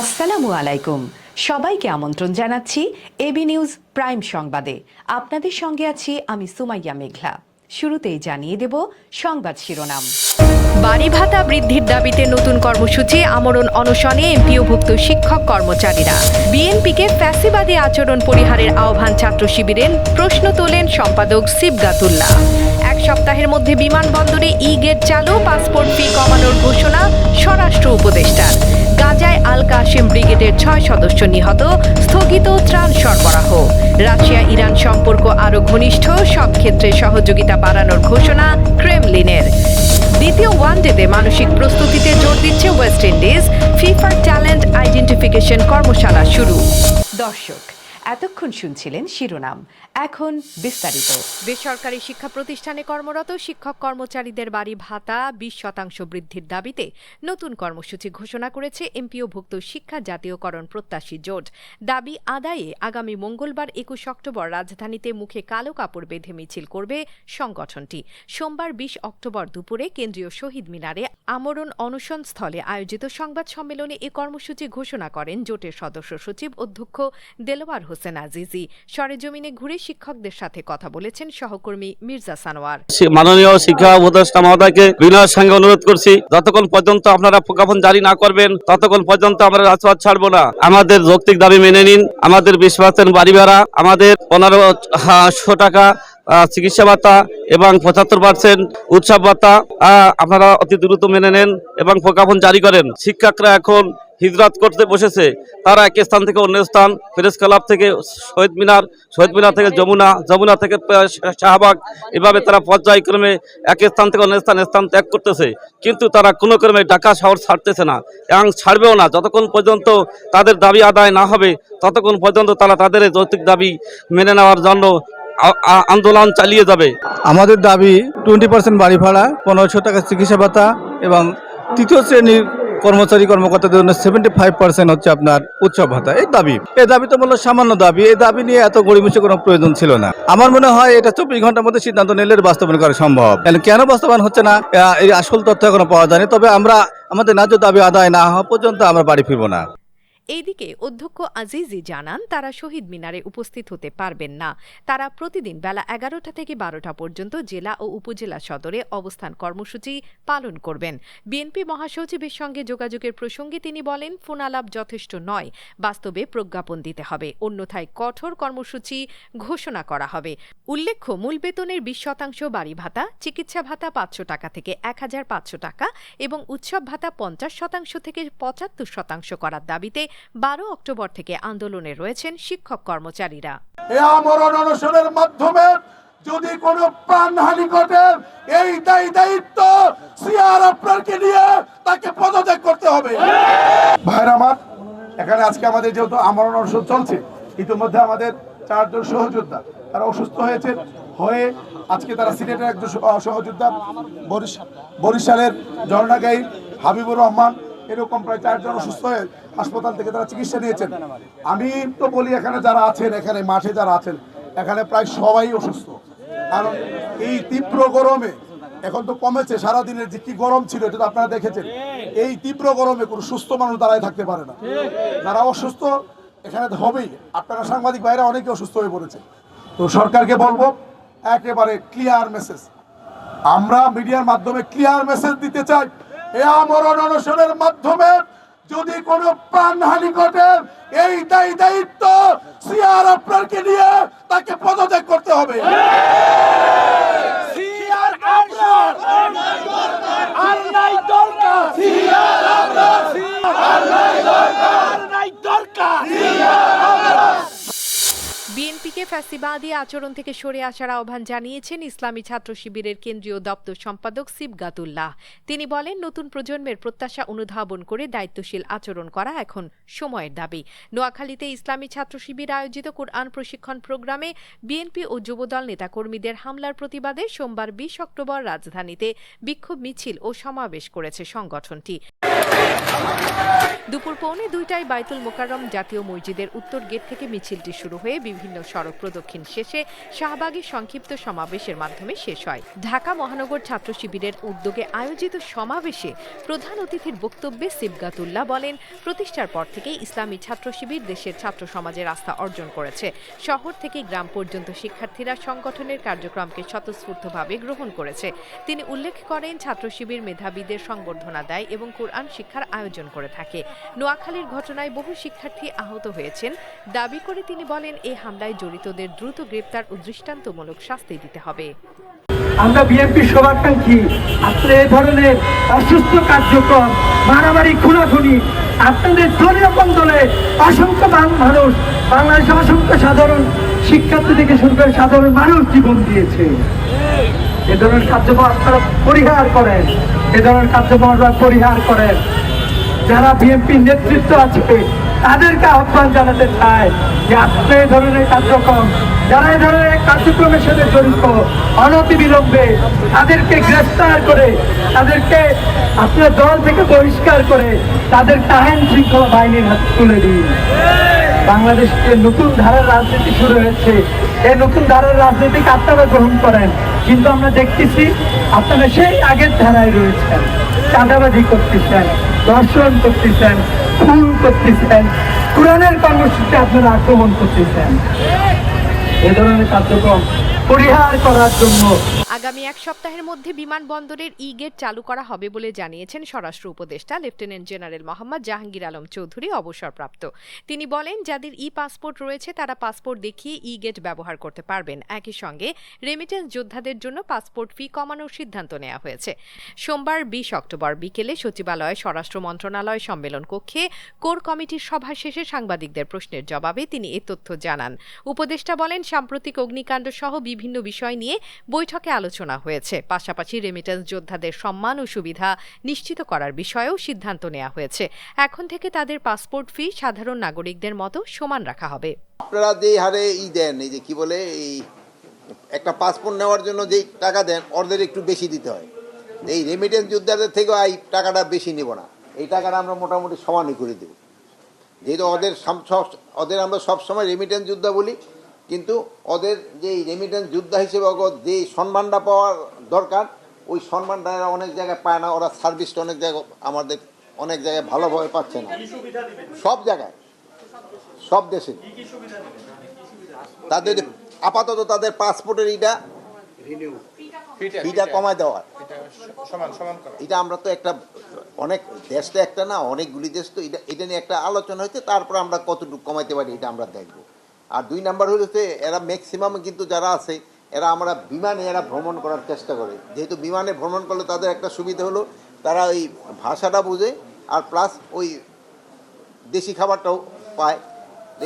আসসালামু আলাইকুম। সবাইকে আমন্ত্রণ জানাচ্ছি এবি নিউজ প্রাইম সংবাদে। আপনাদের সঙ্গে আছি আমি সুমাইয়া মেঘলা। শুরুতেই জানিয়ে দেব সংবাদ শিরোনাম। বাড়ি ভাতা বৃদ্ধির দাবিতে নতুন কর্মসূচি আমরণ অনশনে এমপিওভুক্ত শিক্ষক কর্মচারীরা। বিএনপিকে ফ্যাসিবাদী আচরণ পরিহারের আহ্বান ছাত্র শিবিরের প্রশ্ন তোলেন সম্পাদক সিবগাতুল্লাহ। এক সপ্তাহের মধ্যে বিমানবন্দরে ই গেট চালু, পাসপোর্ট ফি কমানোর ঘোষণা স্বরাষ্ট্র উপদেষ্টার। গাজায় আল কাশিম ব্রিগেডের ছয় সদস্য নিহত, স্থগিত ত্রাণ সরবরাহ। রাশিয়া ইরান সম্পর্ক আরও ঘনিষ্ঠ, সব ক্ষেত্রে সহযোগিতা বাড়ানোর ঘোষণা ক্রেমলিনের। দ্বিতীয় ওয়ানডেতে মানসিক প্রস্তুতিতে জোর দিচ্ছে ওয়েস্ট ইন্ডিজ। ফিফার ট্যালেন্ট আইডেন্টিফিকেশন কর্মশালা শুরু। দর্শক এতক্ষণ শুনছিলেন শিরোনাম। এখন বিস্তারিত। বেসরকারি শিক্ষা প্রতিষ্ঠানে কর্মরত শিক্ষক কর্মচারীদের বাড়ি ভাতা বিশ শতাংশ বৃদ্ধির দাবিতে নতুন কর্মসূচি ঘোষণা করেছে এমপিওভুক্ত শিক্ষা জাতীয়করণ প্রত্যাশী জোট। দাবি আদায়ে আগামী মঙ্গলবার একুশ অক্টোবর রাজধানীতে মুখে কালো কাপড় বেঁধে মিছিল করবে সংগঠনটি। সোমবার বিশ অক্টোবর দুপুরে কেন্দ্রীয় শহীদ মিনারে আমরণ অনশন স্থলে আয়োজিত সংবাদ সম্মেলনে এ কর্মসূচি ঘোষণা করেন জোটের সদস্য সচিব অধ্যক্ষ দেলোয়ার হোসেন আজিজি। সরেজমিনে ঘুরে শিক্ষকদের সাথে কথা বলেছেন সহকর্মী মির্জা সানোয়ার। মাননীয় শিক্ষা উপদেষ্টা মহোদয়কে বিনয়ের সঙ্গে অনুরোধ করছি, যতক্ষণ পর্যন্ত আপনারা প্রজ্ঞাপন জারি না করবেন, ততক্ষণ পর্যন্ত আমরা রাজপথ ছাড়বো না। আমাদের যৌক্তিক দাবি মেনে নিন, আমাদের বিশ পার্সেন্ট বাড়ি ভাড়া, আমাদের পনেরোশো টাকা চিকিৎসা ভাতা এবং পঁচাত্তর পার্সেন্ট উৎসব ভাতা আপনারা অতি দ্রুত মেনে নেন এবং প্রজ্ঞাপন জারি করেন। শিক্ষকরা এখন হিজরত করতে বসেছে, তারা এক স্থান থেকে অন্য স্থান প্রেস ক্লাব থেকে শহীদ মিনার শহীদ মিনার থেকে যমুনা যমুনা থেকে শাহবাগ, এভাবে তারা পর্যায়ক্রমে এক স্থান থেকে অন্য স্থান স্থান ত্যাগ করতেছে। কিন্তু তারা কোনো ক্রমে ঢাকা শহর ছাড়তেছে না এবং ছাড়বেও না। যতক্ষণ পর্যন্ত তাদের দাবি আদায় না হবে, ততক্ষণ পর্যন্ত তারা তাদের যৌতিক দাবি মেনে নেওয়ার জন্য আন্দোলন চালিয়ে যাবে। আমাদের দাবি টোয়েন্টি পার্সেন্ট বাড়ি ভাড়া পনেরোশো টাকা চিকিৎসা ভাতা এবং তৃতীয় শ্রেণির কর্মচারী, কর্মকর্তাদের জন্য সেভেন্টি ফাইভ পার্সেন্ট হচ্ছে আপনার উৎসব ভাতা। এই দাবি এই দাবি তো মূল্য সামান্য দাবি। এই দাবি নিয়ে এত গড়িমুষে কোনো প্রয়োজন ছিল না। আমার মনে হয় এটা চব্বিশ ঘণ্টার মধ্যে সিদ্ধান্ত নিলে এর বাস্তবায়ন করা সম্ভব। কেন বাস্তবায়ন হচ্ছে না? এই আসল তথ্য এখনও পাওয়া যায়নি। তবে আমরা, আমাদের ন্যায্য দাবি আদায় না হওয়া পর্যন্ত আমরা বাড়ি ফিরবো না। এইদিকে অধ্যক্ষ আজিজি জানান, তারা শহীদ মিনারে উপস্থিত হতে পারবেন না। তারা প্রতিদিন বেলা এগারোটা থেকে বারোটা পর্যন্ত জেলা ও উপজেলা সদরে অবস্থান কর্মসূচি পালন করবেন। বিএনপি মহাসচিবের সঙ্গে যোগাযোগের প্রসঙ্গে তিনি বলেন, ফোনালাপ যথেষ্ট নয়, বাস্তবে প্রজ্ঞাপন দিতে হবে। অন্যথায় কঠোর কর্মসূচি ঘোষণা করা হবে। উল্লেখ্য, মূল বেতনের বিশ শতাংশ বাড়ি ভাতা, চিকিৎসা ভাতা পাঁচশো টাকা থেকে এক হাজার পাঁচশো টাকা এবং উৎসব ভাতা পঞ্চাশ শতাংশ থেকে পঁচাত্তর শতাংশ করার দাবিতে বারো অক্টোবর থেকে আন্দোলনে রয়েছেন শিক্ষক কর্মচারীরা। আমরণ অনশনের মাধ্যমে যদি কোনো প্রাণহানি ঘটে, এই দায়ী দায়িত্ব সিআর আপনারকে নিয়ে তাকে পদত্যাগ করতে হবে। ভাইরা আমার, এখানে আজকে আমাদের যেহেতু আমরণ অনশন চলছে, ইতিমধ্যে আমাদের চারজন সহযোদ্ধা তারা অসুস্থ হয়েছে। হয়ে আজকে তারা সিলেটের একজন সহ- সহযোদ্ধা বরিশ- বরিশালের ঝর্ণাগাই হাবিবুর রহমান, এরকম প্রায় চারজন অসুস্থ হয়ে হাসপাতাল থেকে তারা চিকিৎসা নিয়েছেন। আমি তো বলি, এখানে যারা আছেন, এখানে মাঠে যারা আছেন, এখানে প্রায় সবাই অসুস্থ। কারণ এই তীব্র গরমে, এখন তো কমেছে, সারাদিনের যে কি গরম ছিল, এটা তো আপনারা দেখেছেন। এই তীব্র গরমে কোনো সুস্থ মানুষ দাঁড়ায় থাকতে পারে না। যারা অসুস্থ, এখানে হবেই। আপনারা সাংবাদিক ভাইরা অনেকে অসুস্থ হয়ে পড়েছে। তো সরকারকে বলব, একেবারে ক্লিয়ার মেসেজ আমরা মিডিয়ার মাধ্যমে ক্লিয়ার মেসেজ দিতে চাই। এ আমরণ অনশনের মাধ্যমে যদি কোনো প্রাণহানি ঘটে এই দায়ী দায়িত্ব সিআর আপনারকে নিয়ে তাকে পদত্যাগ করতে হবে। সিআর দরকার নাই দরকার আর নাই দরকার বিএনপিকে ফ্যাসিবাদী আচরণ থেকে সরে আসার আহ্বান জানিয়েছেন ইসলামী ছাত্র শিবিরের কেন্দ্রীয় দপ্তর সম্পাদক সিবগাতুল্লাহ। তিনি বলেন, নতুন প্রজন্মের প্রত্যাশা অনুধাবন করে দায়িত্বশীল আচরণ করা এখন সময়ের দাবি। নোয়াখালীতে ইসলামী ছাত্র শিবির আয়োজিত কোরআন প্রশিক্ষণ প্রোগ্রামে বিএনপি ও যুবদল নেতাকর্মীদের হামলার প্রতিবাদে সোমবার বিশ অক্টোবর রাজধানীতে বিক্ষোভ মিছিল ও সমাবেশ করেছে সংগঠনটি। দুপুর পৌনে দুইটায় বাইতুল মোকাররম জাতীয় মসজিদের উত্তর গেট থেকে মিছিলটি শুরু হয়ে বিভিন্ন সড়ক প্রদক্ষিণ শেষে শাহবাগের সংক্ষিপ্ত সমাবেশের মাধ্যমে শেষ হয়। ঢাকা মহানগর ছাত্র শিবিরের উদ্যোগে আয়োজিত সমাবেশে প্রধান অতিথির বক্তব্যে সিবগাতুল্লাহ বলেন, প্রতিষ্ঠার পর থেকেই ইসলামী ছাত্র শিবির দেশের ছাত্র সমাজের আস্থা অর্জন করেছে। শহর থেকে গ্রাম পর্যন্ত শিক্ষার্থীরা সংগঠনের কার্যক্রমকে স্বতঃস্ফূর্তভাবে গ্রহণ করেছে। তিনি উল্লেখ করেন, ছাত্র শিবির মেধাবীদের সংবর্ধনা দেয় এবং কোরআন শিক্ষার আয়োজন করে থাকে। নোয়াখালীর ঘটনায় বহু শিক্ষার্থী আহত হয়েছেন। দাবি করে তিনি বলেন এই হামলায় জড়িতদের দ্রুত গ্রেপ্তার ও দৃষ্টান্তমূলক শাস্তি দিতে হবে। আমরা বিএনপি শোভাকাঙ্ক্ষী আপনার এ ধরনের অসুস্থ কার্যক্রম, মারামারি, খুনাখুনি, আপনাদের দলীয় দলে অসংখ্য মানুষ, বাংলাদেশে অসংখ্য সাধারণ শিক্ষার্থী থেকে শুরু করে সাধারণ মানুষ জীবন দিয়েছে। এ ধরনের কার্যক্রম আপনারা পরিহার করেন। এ ধরনের কার্যক্রম আপনারা পরিহার করেন। যারা বিএনপি নেতৃত্ব আছে তাদেরকে আহ্বান জানাতে চায় যে আপনি এই ধরনের কার্যক্রম, যারা এই ধরনের কার্যক্রমের সাথে জড়িত অনতি বিলম্বে তাদেরকে গ্রেফতার করে, তাদেরকে আপনার দল থেকে বহিষ্কার করে তাদেরকে আইন শৃঙ্খলা বাহিনীর হাতে তুলে দিন। বাংলাদেশে নতুন ধারার রাজনীতি শুরু হয়েছে, এই নতুন ধারার রাজনীতিকে আপনারা গ্রহণ করেন। কিন্তু আমরা দেখতেছি আপনারা সেই আগের ধারায় রয়েছেন, চাঁদাবাজি করতে করতেছেন। দর্শন করতেছেন খুন করতেছেন কোরআনের কর্মসূচিতে আপনারা আক্রমণ করতেছেন। এ ধরনের কার্যক্রম পরিহার করার জন্য আগামী এক সপ্তাহের মধ্যে বিমানবন্দরের ই গেট চালু করা হবে বলে জানিয়েছেন স্বরাষ্ট্র উপদেষ্টা লেফটেন্যান্ট জেনারেল মোহাম্মদ জাহাঙ্গীর আলম চৌধুরী অবসরপ্রাপ্ত। তিনি বলেন, যাদের ই পাসপোর্ট রয়েছে, তারা পাসপোর্ট দেখিয়ে ই গেট ব্যবহার করতে পারবেন। একই সঙ্গে রেমিটেন্স যোদ্ধাদের জন্য পাসপোর্ট ফি কমানোর সিদ্ধান্ত নেওয়া হয়েছে। সোমবার বিশ অক্টোবর বিকেলে সচিবালয়ে স্বরাষ্ট্র মন্ত্রণালয় সম্মেলন কক্ষে কোর কমিটির সভা শেষে সাংবাদিকদের প্রশ্নের জবাবে তিনি এ তথ্য জানান। উপদেষ্টা বলেন, সাম্প্রতিক অগ্নিকাণ্ড সহ বিভিন্ন বিষয় নিয়ে বৈঠকে আলোচনা হয়েছে। পাশাপাশি রেমিটেন্স যোদ্ধাদের সম্মান ও সুবিধা নিশ্চিত করার বিষয়েও সিদ্ধান্ত নেওয়া হয়েছে। এখন থেকে তাদের পাসপোর্ট ফি সাধারণ নাগরিকদের মতো সমান রাখা হবে। আপনারা যে হারে ই দেন, এই যে কি বলে, এই একটা পাসপোর্ট নেওয়ার জন্য যেই টাকা দেন ওদের একটু বেশি দিতে হয়। এই রেমিটেন্স যোদ্ধাদের থেকেও এই টাকাটা বেশি নেব না। এই টাকাটা আমরা মোটামুটি সমানই করে দেব। যেহেতু ওদের ওদের আমরা সবসময় রেমিটেন্স যোদ্ধা বলি কিন্তু ওদের যে রেমিটেন্স যোদ্ধা হিসেবে ওগো- যে সম্মানটা পাওয়ার দরকার ওই সম্মানটা এরা অনেক জায়গায় পায় না ওরা সার্ভিসটা অনেক জায়গায় আমাদের অনেক জায়গায় ভালোভাবে পাচ্ছে না। সব জায়গায়। সব দেশে। তাদের আপাতত তাদের পাসপোর্টের ইটা ফিটা কমায় দেওয়া। এটা আমরা তো একটা অনেক দেশ তো একটা না অনেকগুলি দেশ তো এটা এটা নিয়ে একটা আলোচনা হয়েছে তারপর আমরা কতটুকু কমাইতে পারি এটা আমরা দেখব। আর দুই নাম্বার হচ্ছে এরা ম্যাক্সিমাম কিন্তু যারা আছে, এরা আমরা বিমানে এরা ভ্রমণ করার চেষ্টা করে। যেহেতু বিমানে ভ্রমণ করলে তাদের একটা সুবিধা হলো, তারা ওই ভাষাটা বুঝে, আর প্লাস ওই দেশি খাবারটাও পায়।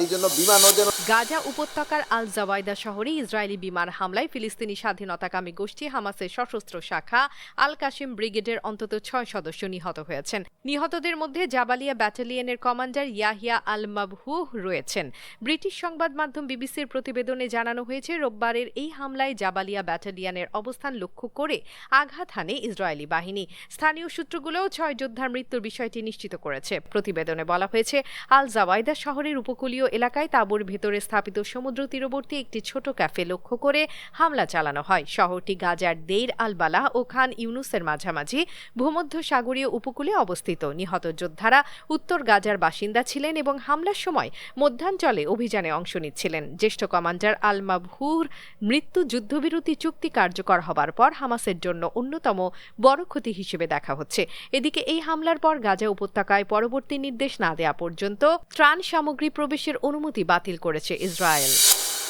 এই জন্য বিমানও যেন গাজা উপত্যকার আল জাওয়াইদা শহরে ইসরায়েলি বিমান হামলায় ফিলিস্তিনি স্বাধীনতাকামী গোষ্ঠী হামাসের সশস্ত্র শাখা আল কাশিম ব্রিগেডের অন্তত ছয় সদস্য নিহত হয়েছেন। নিহতদের মধ্যে জাবালিয়া ব্যাটালিয়নের কমান্ডার ইয়াহিয়া আল মাবহুহ রয়েছেন। ব্রিটিশ সংবাদ মাধ্যম বিবিসির প্রতিবেদনে জানানো হয়েছে, রোববারের এই হামলায় জাবালিয়া ব্যাটালিয়নের অবস্থান লক্ষ্য করে আঘাত হানে ইসরায়েলি বাহিনী। স্থানীয় সূত্রগুলোও ছয় যোদ্ধার মৃত্যুর বিষয়টি নিশ্চিত করেছে। প্রতিবেদনে বলা হয়েছে আল জাওয়াইদা শহরের উপকূলীয় এলাকায় তাঁবুর ভেতরে স্থাপিত সমুদ্র তীরবর্তী একটি ছোট ক্যাফে লক্ষ্য করে হামলা চালানো হয়। শহরটি গাজার দেইর আল বালাহ ও খান ইউনুসের মাঝামাঝি ভূমধ্য সাগরীয় উপকূলে অবস্থিত। নিহত যোদ্ধারা উত্তর গাজার বাসিন্দা ছিলেন এবং হামলার সময় মধ্যাঞ্চলে অভিযানে অংশ নিচ্ছিলেন। জ্যেষ্ঠ কমান্ডার আল মাবহুর মৃত্যু যুদ্ধবিরতি চুক্তি কার্যকর হবার পর হামাসের জন্য অন্যতম বড় ক্ষতি হিসেবে দেখা হচ্ছে। এদিকে এই হামলার পর গাজা উপত্যকায় পরবর্তী নির্দেশ না দেয়া পর্যন্ত ত্রাণ সামগ্রী প্রবেশের অনুমতি বাতিল করেছে। ইসরায়েল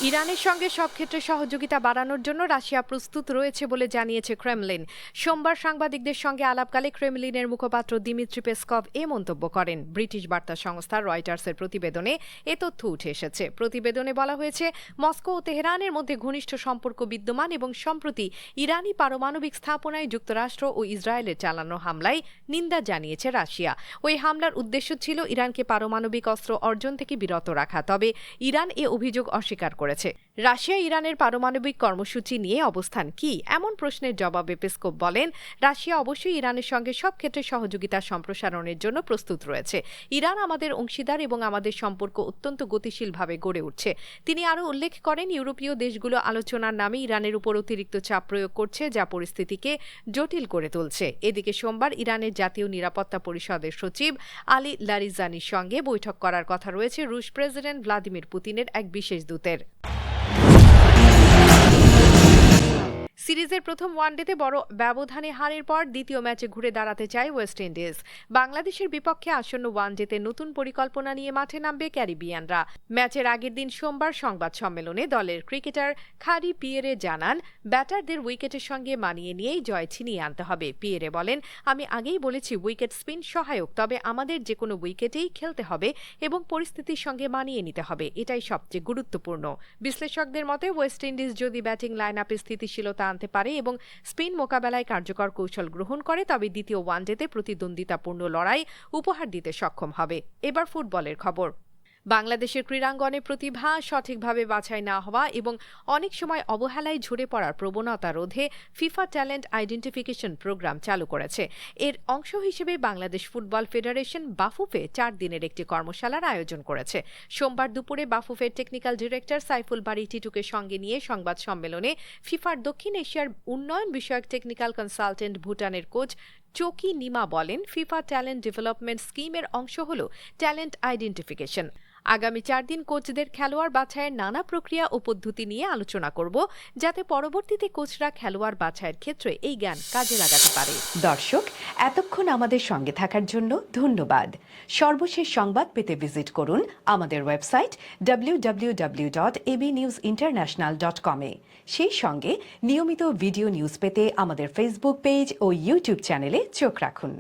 ইরানের সঙ্গে সব ক্ষেত্রে সহযোগিতা বাড়ানোর জন্য রাশিয়া প্রস্তুত রয়েছে বলে জানিয়েছে ক্রেমলিন। সোমবার সাংবাদিকদের সঙ্গে আলাপকালে ক্রেমলিনের মুখপাত্র দিমিত্রি পেসকভ এ মন্তব্য করেন। ব্রিটিশ বার্তা সংস্থা রয়টার্সের প্রতিবেদনে এ তথ্য উঠে এসেছে। প্রতিবেদনে বলা হয়েছে, মস্কো ও তেহরানের মধ্যে ঘনিষ্ঠ সম্পর্ক বিদ্যমান এবং সম্প্রতি ইরানি পারমাণবিক স্থাপনায় যুক্তরাষ্ট্র ও ইসরায়েলের চালানো হামলায় নিন্দা জানিয়েছে রাশিয়া। ওই হামলার উদ্দেশ্য ছিল ইরানকে পারমাণবিক অস্ত্র অর্জন থেকে বিরত রাখা। তবে ইরান এ অভিযোগ অস্বীকার করেছে রাশিয়া ইরানের পারমাণবিক কর্মসূচি নিয়ে অবস্থান কি? এমন প্রশ্নের জবাবে পেসকোপ বলেন, রাশিয়া অবশ্যই ইরানের সঙ্গে সব ক্ষেত্রে সহযোগিতা সম্প্রসারণের জন্য প্রস্তুত রয়েছে। ইরান আমাদের অংশীদার এবং আমাদের সম্পর্ক অত্যন্ত গতিশীলভাবে গড়ে উঠছে। তিনি আরও উল্লেখ করেন, ইউরোপীয় দেশগুলো আলোচনার নামে ইরানের উপর অতিরিক্ত চাপ প্রয়োগ করছে, যা পরিস্থিতিকে জটিল করে তুলছে। এদিকে সোমবার ইরানের জাতীয় নিরাপত্তা পরিষদের সচিব আলী লারিজানির সঙ্গে বৈঠক করার কথা রয়েছে রুশ প্রেসিডেন্ট ভ্লাদিমির পুতিনের এক বিশেষ দূতের। সিরিজের প্রথম ওয়ানডেতে বড় ব্যবধানে হারের পর দ্বিতীয় ম্যাচে ঘুরে দাঁড়াতে চায় ওয়েস্ট ইন্ডিজ। বাংলাদেশের বিপক্ষে আসন্ন ওয়ানডেতে নতুন পরিকল্পনা নিয়ে মাঠে নামবে ক্যারিবিয়ানরা। ম্যাচের আগের দিন সোমবার সংবাদ সম্মেলনে দলের ক্রিকেটার খারি পিয়েরে জানান, ব্যাটারদের উইকেটের সঙ্গে মানিয়ে নিয়েই জয় ছিনিয়ে আনতে হবে। পিয়েরে বলেন, আমি আগেই বলেছি উইকেট স্পিন সহায়ক, তবে আমাদের যে কোনো উইকেটেই খেলতে হবে এবং পরিস্থিতির সঙ্গে মানিয়ে নিতে হবে। এটাই সবচেয়ে গুরুত্বপূর্ণ। বিশ্লেষকদের মতে, ওয়েস্ট ইন্ডিজ যদি ব্যাটিং লাইন আপে স্থিতিশীলতা আনতে পারে এবং স্পিন মোকাবেলায় কার্যকর কৌশল গ্রহণ করে, তবে দ্বিতীয় ওয়ানডেতে প্রতিদ্বন্দ্বিতাপূর্ণ লড়াই উপহার দিতে সক্ষম হবে। এবার ফুটবলের খবর। বাংলাদেশের ক্রীড়াঙ্গনে প্রতিভা সঠিকভাবে বাছাই না হওয়া এবং অনেক সময় অবহেলায় ঝরে পড়ার প্রবণতা রোধে ফিফা ট্যালেন্ট আইডেন্টিফিকেশন প্রোগ্রাম চালু করেছে। এর অংশ হিসেবে বাংলাদেশ ফুটবল ফেডারেশন বাফুফে চার দিনের একটি কর্মশালার আয়োজন করেছে। সোমবার দুপুরে বাফুফের টেকনিক্যাল ডিরেক্টর সাইফুল বাড়ি টিটুকে সঙ্গে নিয়ে সংবাদ সম্মেলনে ফিফার দক্ষিণ এশিয়ার উন্নয়ন বিষয়ক টেকনিক্যাল কনসালটেন্ট ভুটানের কোচ চকি নিমা বলেন, ফিফা ট্যালেন্ট ডেভেলপমেন্ট স্কিমের অংশ হল ট্যালেন্ট আইডেন্টিফিকেশন। আগামী চার দিন কোচদের খেলোয়াড় বাছাইয়ের নানা প্রক্রিয়া ও পদ্ধতি নিয়ে আলোচনা করব, যাতে পরবর্তীতে কোচরা খেলোয়াড় বাছাইয়ের ক্ষেত্রে এই জ্ঞান কাজে লাগাতে পারে। দর্শক, এতক্ষণ আমাদের সঙ্গে থাকার জন্য ধন্যবাদ। সর্বশেষ সংবাদ পেতে ভিজিট করুন আমাদের website www.abnewsinternational.com dot AB news international dot কমে সেই সঙ্গে নিয়মিত ভিডিও নিউজ পেতে আমাদের ফেসবুক পেজ ও ইউটিউব চ্যানেলে চোখ রাখুন।